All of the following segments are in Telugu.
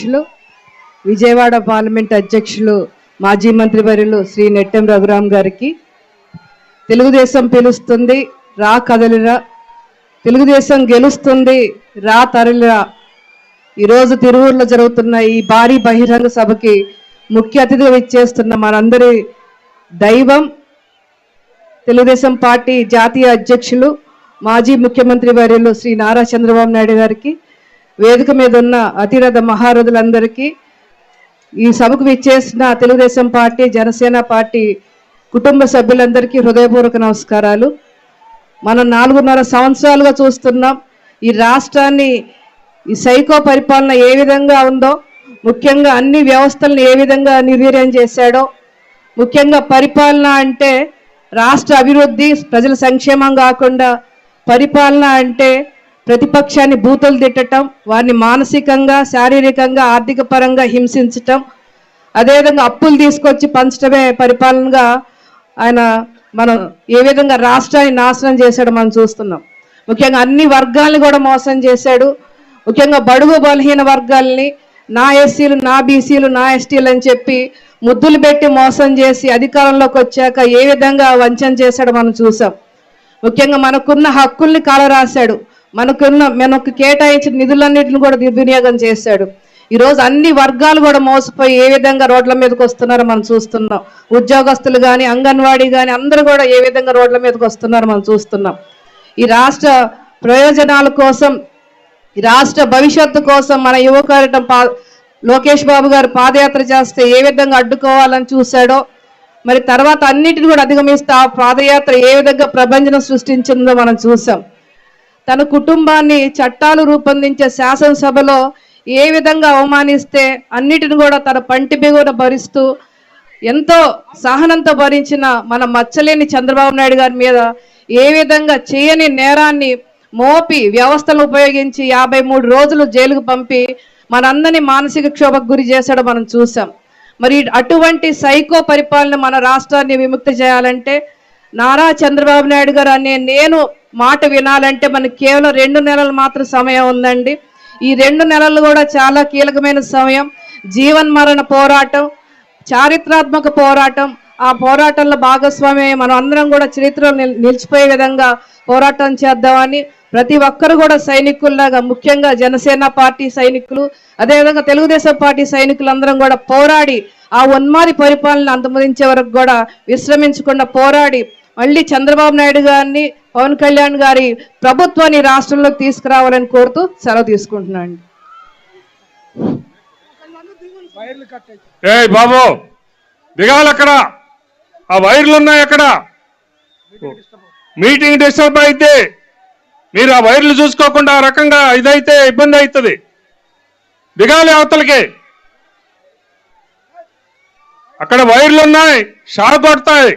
అధ్యక్షులు విజయవాడ పార్లమెంట్ అధ్యక్షులు మాజీ మంత్రి వర్యులు శ్రీ నెట్టెం రఘురాం గారికి తెలుగుదేశం పిలుస్తుంది రా కదలిరా. తెలుగుదేశం గెలుస్తుంది రా తరలిరా. ఈరోజు తిరువూరులో జరుగుతున్న ఈ భారీ బహిరంగ సభకి ముఖ్య అతిథిగా ఇచ్చేస్తున్న మనందరి దైవం తెలుగుదేశం పార్టీ జాతీయ అధ్యక్షులు మాజీ ముఖ్యమంత్రి వర్యులు శ్రీ నారా చంద్రబాబు నాయుడు గారికి వేదిక మీద ఉన్న అతిరథ మహారథులందరికీ ఈ సభకు విచ్చేసిన తెలుగుదేశం పార్టీ జనసేన పార్టీ కుటుంబ సభ్యులందరికీ హృదయపూర్వక నమస్కారాలు. మనం నాలుగున్నర సంవత్సరాలుగా చూస్తున్నాం ఈ రాష్ట్రాన్ని ఈ సైకో పరిపాలన ఏ విధంగా ఉందో ముఖ్యంగా అన్ని వ్యవస్థలను ఏ విధంగా నిర్వీర్యం చేశాడో ముఖ్యంగా పరిపాలన అంటే రాష్ట్ర అభివృద్ధి ప్రజల సంక్షేమం కాకుండా పరిపాలన అంటే ప్రతిపక్షాన్ని బూతులు తిట్టడం వారిని మానసికంగా శారీరకంగా ఆర్థిక పరంగా హింసించటం అదేవిధంగా అప్పులు తీసుకొచ్చి పంచడమే పరిపాలనగా ఆయన మనం ఏ విధంగా రాష్ట్రాన్ని నాశనం చేశాడో మనం చూస్తున్నాం. ముఖ్యంగా అన్ని వర్గాల్ని కూడా మోసం చేశాడు. ముఖ్యంగా బడుగు బలహీన వర్గాల్ని నా ఎస్సీలు నా బీసీలు నా ఎస్టీలు అని చెప్పి ముద్దులు పెట్టి మోసం చేసి అధికారంలోకి వచ్చాక ఏ విధంగా వంచన చేశాడో మనం చూసాం. ముఖ్యంగా మనకున్న హక్కుల్ని కాలరాశాడు. మనకున్న మనకు కేటాయించిన నిధులన్నింటిని కూడా దుర్వినియోగం చేశాడు. ఈరోజు అన్ని వర్గాలు కూడా మోసపోయి ఏ విధంగా రోడ్ల మీదకి వస్తున్నారో మనం చూస్తున్నాం. ఉద్యోగస్తులు కానీ అంగన్వాడీ కానీ అందరూ కూడా ఏ విధంగా రోడ్ల మీదకి వస్తున్నారో మనం చూస్తున్నాం. ఈ రాష్ట్ర ప్రయోజనాల కోసం ఈ రాష్ట్ర భవిష్యత్తు కోసం మన యువకారటం పా లోకేష్ బాబు గారు పాదయాత్ర చేస్తే ఏ విధంగా అడ్డుకోవాలని చూశాడో మరి తర్వాత అన్నిటిని కూడా అధిగమిస్తే ఆ పాదయాత్ర ఏ విధంగా ప్రభంజనం సృష్టించిందో మనం చూసాం తన కుటుంబాన్ని చట్టాలు రూపొందించే శాసనసభలో ఏ విధంగా అవమానిస్తే అన్నిటిని కూడా తన పంటి బిగున భరిస్తూ ఎంతో సహనంతో భరించిన మన మచ్చలేని చంద్రబాబు నాయుడు గారి మీద ఏ విధంగా చేయని నేరాన్ని మోపి వ్యవస్థలు ఉపయోగించి యాభై మూడు రోజులు జైలుకు పంపి మనందరినీ మానసిక క్షోభకు గురి చేశాడో మనం చూసాం మరి అటువంటి సైకో పరిపాలన మన రాష్ట్రాన్ని విముక్తి చేయాలంటే నారా చంద్రబాబు నాయుడు గారు అనే నేను మాట వినాలంటే మనకి కేవలం రెండు నెలలు మాత్రం సమయం ఉందండి. ఈ రెండు నెలలు కూడా చాలా కీలకమైన సమయం. జీవన్ మరణ పోరాటం చారిత్రాత్మక పోరాటం ఆ పోరాటంలో భాగస్వామి మనం అందరం కూడా చరిత్రలో నిల్- నిలిచిపోయే విధంగా పోరాటం చేద్దామని ప్రతి ఒక్కరు కూడా సైనికుల్లాగా ముఖ్యంగా జనసేన పార్టీ సైనికులు అదేవిధంగా తెలుగుదేశం పార్టీ సైనికులందరం కూడా పోరాడి ఆ ఉన్మాది పరిపాలన అంతమొదించే వరకు కూడా విశ్రమించకుండా పోరాడి మళ్ళీ చంద్రబాబు నాయుడు గారిని పవన్ కళ్యాణ్ గారి ప్రభుత్వాన్ని రాష్ట్రంలోకి తీసుకురావాలని కోరుతూ సెలవు తీసుకుంటున్నాను ఏ బాబు దిగాలి అక్కడ ఆ వైర్లు ఉన్నాయి అక్కడ. మీటింగ్ డిస్టర్బ్ అయితే మీరు ఆ వైర్లు చూసుకోకుండా ఆ రకంగా ఇదైతే ఇబ్బంది అవుతుంది. దిగాలి అవతలకి. అక్కడ వైర్లు ఉన్నాయి షాక్ కొడతాయి.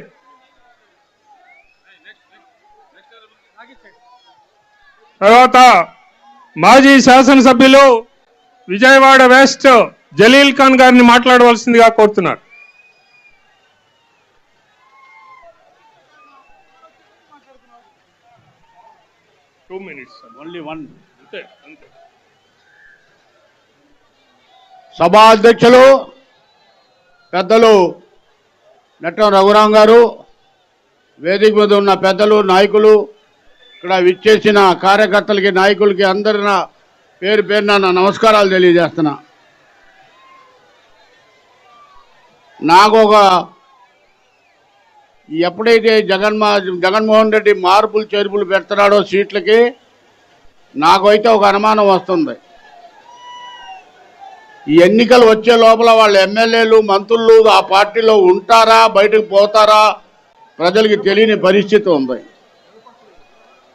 తర్వాత మాజీ శాసనసభ్యులు విజయవాడ వెస్ట్ జలీల్ ఖాన్ గారిని మాట్లాడవలసిందిగా కోరుతున్నారు టూ మినిట్స్ ఓన్లీ వన్ అంతే అంతే. సభా అధ్యక్షులు పెద్దలు నట్టం రఘురాం గారు వేదిక మీద ఉన్న పెద్దలు నాయకులు ఇక్కడ విచ్చేసిన కార్యకర్తలకి నాయకులకి అందరి నా పేరు పేరున నా నమస్కారాలు తెలియజేస్తున్నా. నాకు ఒక ఎప్పుడైతే జగన్మా జగన్మోహన్ రెడ్డి మార్పులు చేర్పులు పెడుతున్నాడో సీట్లకి నాకైతే ఒక అనుమానం వస్తుంది. ఈ ఎన్నికలు వచ్చే లోపల వాళ్ళ ఎమ్మెల్యేలు మంత్రులు ఆ పార్టీలో ఉంటారా బయటకు పోతారా ప్రజలకి తెలియని పరిస్థితి ఉంది.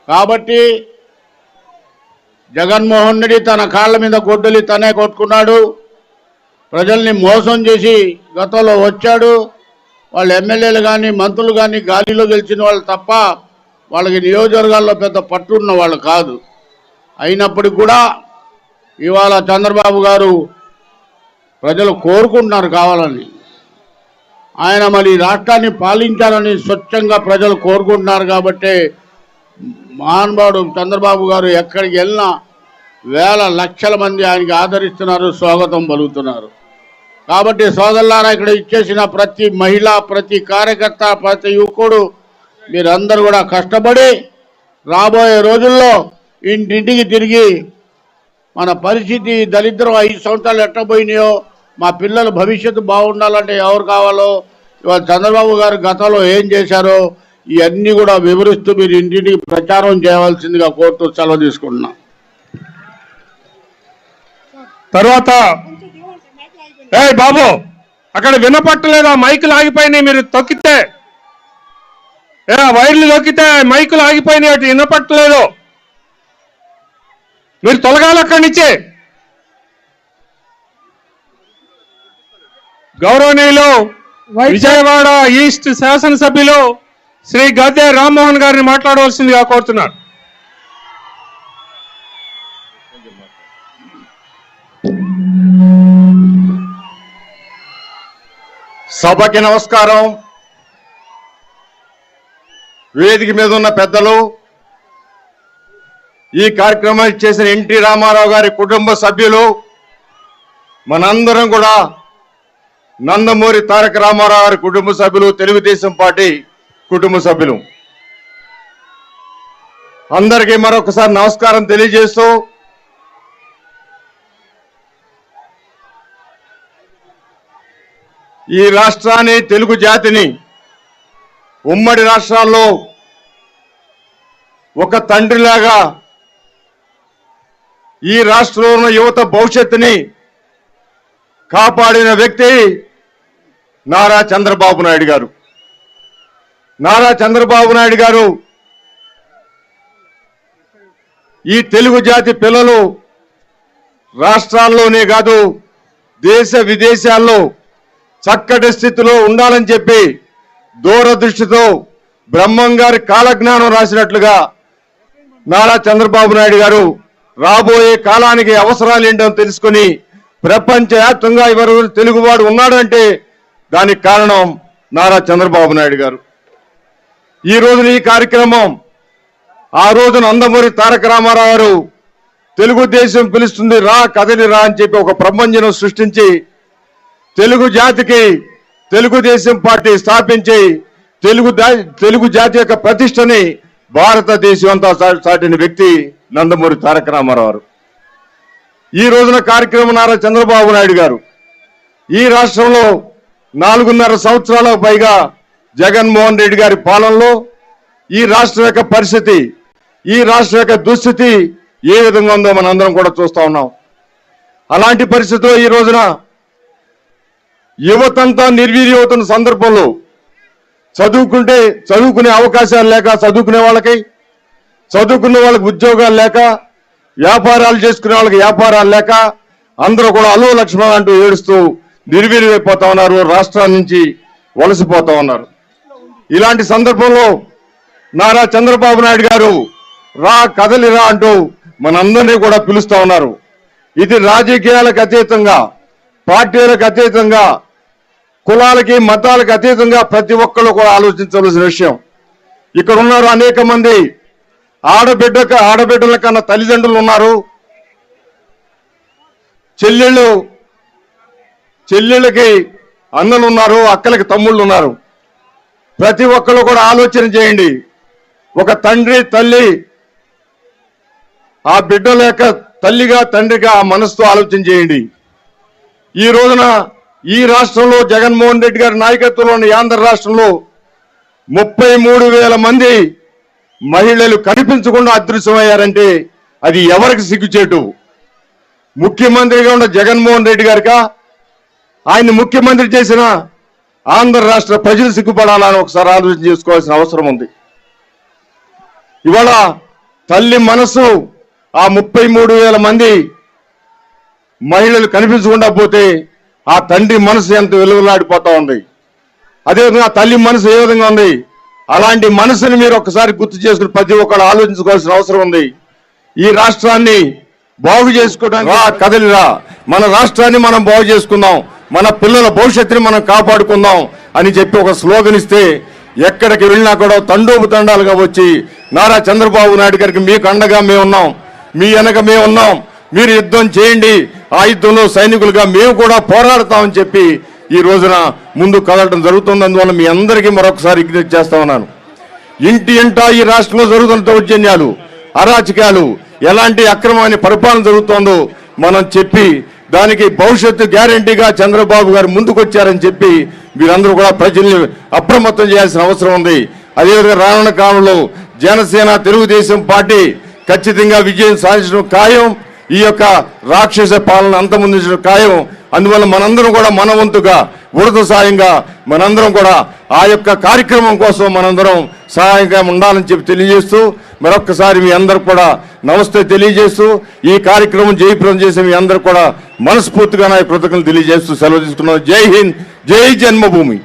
కాబట్టి జగన్మోహన్ రెడ్డి తన కాళ్ళ మీద గొడ్డలి తనే కొట్టుకున్నాడు. ప్రజల్ని మోసం చేసి గతంలో వచ్చాడు. వాళ్ళ ఎమ్మెల్యేలు కానీ మంత్రులు కానీ గాలిలో గెలిచిన వాళ్ళు తప్ప వాళ్ళకి నియోజకవర్గాల్లో పెద్ద పట్టున్న వాళ్ళు కాదు. అయినప్పటికి కూడా ఇవాళ చంద్రబాబు గారు ప్రజలు కోరుకుంటున్నారు కావాలని. ఆయన మరి ఈ రాష్ట్రాన్ని పాలించాలని స్వచ్ఛంగా ప్రజలు కోరుకుంటున్నారు కాబట్టి మహానుభావుడు చంద్రబాబు గారు ఎక్కడికి వెళ్ళినా వేల లక్షల మంది ఆయనకి ఆదరిస్తున్నారు స్వాగతం పలుకుతున్నారు. కాబట్టి సోదరులారా ఇక్కడ ఇచ్చేసిన ప్రతి మహిళ ప్రతి కార్యకర్త ప్రతి యువకుడు మీరందరూ కూడా కష్టపడి రాబోయే రోజుల్లో ఇంటింటికి తిరిగి మన పరిస్థితి దరిద్రం ఐదు సంవత్సరాలు ఎట్టబోయినాయో మా పిల్లల భవిష్యత్తు బాగుండాలంటే ఎవరు కావాలో ఇవాళ చంద్రబాబు గారు గతంలో ఏం చేశారో ఇవన్నీ కూడా వివరిస్తూ మీరు ఇంటింటికి ప్రచారం చేయవలసిందిగా కోరుతూ సెలవు తీసుకుంటున్నాం. తర్వాత ఏ బాబు అక్కడ వినపట్టలేదా? మైకులు ఆగిపోయినాయి మీరు తొక్కితే. ఏ వైర్లు తొక్కితే మైకులు ఆగిపోయినాయి అటు వినపట్టలేదు. మీరు తొలగాలి అక్కడి నుంచి. గౌరవనీయులు విజయవాడ ఈస్ట్ శాసనసభ్యులు శ్రీ గద్దె రామ్మోహన్ గారిని మాట్లాడవలసిందిగా కోరుతున్నారు సభకి నమస్కారం. వేదిక మీద ఉన్న పెద్దలు ఈ కార్యక్రమాన్ని చేసిన ఎన్టీ రామారావు గారి కుటుంబ సభ్యులు మనందరం కూడా నందమూరి తారక రామారావు గారి కుటుంబ సభ్యులు తెలుగుదేశం పార్టీ కుటుంబ సభ్యులు. అందరికీ మరొకసారి నమస్కారం తెలియజేస్తూ ఈ రాష్ట్రాన్ని తెలుగు జాతిని ఉమ్మడి రాష్ట్రాల్లో ఒక తండ్రిలాగా ఈ రాష్ట్రంలో ఉన్న యువత భవిష్యత్తుని కాపాడిన వ్యక్తి నారా చంద్రబాబు నాయుడు గారు. నారా చంద్రబాబు నాయుడు గారు ఈ తెలుగు జాతి పిల్లలు రాష్ట్రాల్లోనే కాదు దేశ విదేశాల్లో చక్కటి స్థితిలో ఉండాలని చెప్పి దూరదృష్టితో బ్రహ్మం గారి కాలజ్ఞానం రాసినట్లుగా నారా చంద్రబాబు నాయుడు గారు రాబోయే కాలానికి అవసరాలు ఏంటో తెలుసుకుని ప్రపంచవ్యాప్తంగా ఎవరు తెలుగువాడు ఉన్నాడంటే దానికి కారణం నారా చంద్రబాబు నాయుడు గారు. ఈ రోజున ఈ కార్యక్రమం ఆ రోజున నందమూరి తారక రామారావు గారు తెలుగుదేశం పిలుస్తుంది రా కదలి రా అని చెప్పి ఒక ప్రపంచం సృష్టించి తెలుగు జాతికి తెలుగుదేశం పార్టీ స్థాపించి తెలుగు తెలుగు జాతి యొక్క ప్రతిష్టని భారతదేశం అంతా సాటిన వ్యక్తి నందమూరి తారక రామారావు ఈ రోజున కార్యక్రమం నారా చంద్రబాబు నాయుడు గారు. ఈ రాష్ట్రంలో నాలుగున్నర సంవత్సరాలకు పైగా జగన్మోహన్ రెడ్డి గారి పాలనలో ఈ రాష్ట్రం యొక్క పరిస్థితి ఈ రాష్ట్రం యొక్క దుస్థితి ఏ విధంగా ఉందో మనందరం కూడా చూస్తా ఉన్నాం. అలాంటి పరిస్థితిలో ఈ రోజున యువతంతా నిర్వీర్యవుతున్న సందర్భంలో చదువుకుంటే చదువుకునే అవకాశాలు లేక చదువుకునే వాళ్ళకి చదువుకున్న వాళ్ళకి ఉద్యోగాలు లేక వ్యాపారాలు చేసుకునే వాళ్ళకి వ్యాపారాలు లేక అందరూ కూడా అలో లక్ష్మణ్ అంటూ ఏడుస్తూ నిర్వీర్యమైపోతా ఉన్నారు రాష్ట్రాల నుంచి వలసిపోతా ఉన్నారు. ఇలాంటి సందర్భంలో నారా చంద్రబాబు నాయుడు గారు రా కదలిరా అంటూ మనందరినీ కూడా పిలుస్తా ఉన్నారు. ఇది రాజకీయాలకు అతీతంగా పార్టీలకు అతీతంగా కులాలకి మతాలకు అతీతంగా ప్రతి ఒక్కళ్ళు కూడా ఆలోచించవలసిన విషయం. ఇక్కడ ఉన్నారు అనేక మంది ఆడబిడ్డ ఆడబిడ్డల కన్నా తల్లిదండ్రులు ఉన్నారు. చెల్లెళ్ళు చెల్లెళ్ళకి అన్నలు ఉన్నారు అక్కలకి తమ్ముళ్ళు ఉన్నారు ప్రతి ఒక్కరు కూడా ఆలోచన చేయండి. ఒక తండ్రి తల్లి ఆ బిడ్డల యొక్క తల్లిగా తండ్రిగా ఆ మనసుతో ఆలోచన చేయండి. ఈ రోజున ఈ రాష్ట్రంలో జగన్మోహన్ రెడ్డి గారి నాయకత్వంలోని ఆంధ్ర రాష్ట్రంలో ముప్పై మూడు వేల మంది మహిళలు కనిపించకుండా అదృశ్యమయ్యారంటే అది ఎవరికి సిగ్గుచేటు? ముఖ్యమంత్రిగా ఉన్న జగన్మోహన్ రెడ్డి గారికా? ఆయన ముఖ్యమంత్రి చేసిన ఆంధ్ర రాష్ట్ర ప్రజలు సిగ్గుపడాలని ఒకసారి ఆలోచన చేసుకోవాల్సిన అవసరం ఉంది. ఇవాళ తల్లి మనసు ఆ ముప్పై మూడు వేల మంది మహిళలు కనిపించకుండా పోతే ఆ తండ్రి మనసు ఎంత వెలువలాడిపోతా ఉంది. అదేవిధంగా తల్లి మనసు ఏ విధంగా ఉంది? అలాంటి మనసుని మీరు ఒకసారి గుర్తు చేసుకుని ప్రతి ఒక్కరు ఆలోచించుకోవాల్సిన అవసరం ఉంది. ఈ రాష్ట్రాన్ని బాగు చేసుకోవడానికి కదలిరా. మన రాష్ట్రాన్ని మనం బాగు చేసుకుందాం. మన పిల్లల భవిష్యత్తుని మనం కాపాడుకుందాం అని చెప్పి ఒక స్లోగన్ ఇస్తే ఎక్కడికి వెళ్ళినా కూడా తండోపు తండాలుగా వచ్చి నారా చంద్రబాబు నాయుడు గారికి మీకు అండగా మేము ఉన్నాం మీ వెనక మేము ఉన్నాం మీరు యుద్ధం చేయండి ఆ యుద్ధంలో సైనికులుగా మేము కూడా పోరాడతామని చెప్పి ఈ రోజున ముందు కదలటం జరుగుతుంది. అందువల్ల మీ అందరికీ మరొకసారి విజ్ఞప్తి చేస్తా ఉన్నాను. ఇంటి ఇంటా ఈ రాష్ట్రంలో జరుగుతున్న దౌర్జన్యాలు అరాచకాలు ఎలాంటి అక్రమమైన పరిపాలన జరుగుతోందో మనం చెప్పి దానికి భవిష్యత్తు గ్యారంటీగా చంద్రబాబు గారు ముందుకొచ్చారని చెప్పి మీరందరూ కూడా ప్రజల్ని అప్రమత్తం చేయాల్సిన అవసరం ఉంది. అదేవిధంగా రానున్న కాలంలో జనసేన తెలుగుదేశం పార్టీ ఖచ్చితంగా విజయం సాధించడం ఖాయం. ఈ యొక్క రాక్షస పాలన అంతమొందించడం ఖాయం. అందువల్ల మనందరం కూడా మనవంతుగా ఉడత సాయంగా మనందరం కూడా ఆ యొక్క కార్యక్రమం కోసం మనందరం సహాయంగా ఉండాలని చెప్పి తెలియజేస్తూ మరొక్కసారి మీ అందరు కూడా నమస్తే తెలియజేస్తూ ఈ కార్యక్రమం జయప్రదం చేసే మీ అందరు కూడా మనస్ఫూర్తిగా నా కృతజ్ఞతలు తెలియజేస్తూ సెలవు తీసుకున్నాను జై హింద్ జై జన్మభూమి.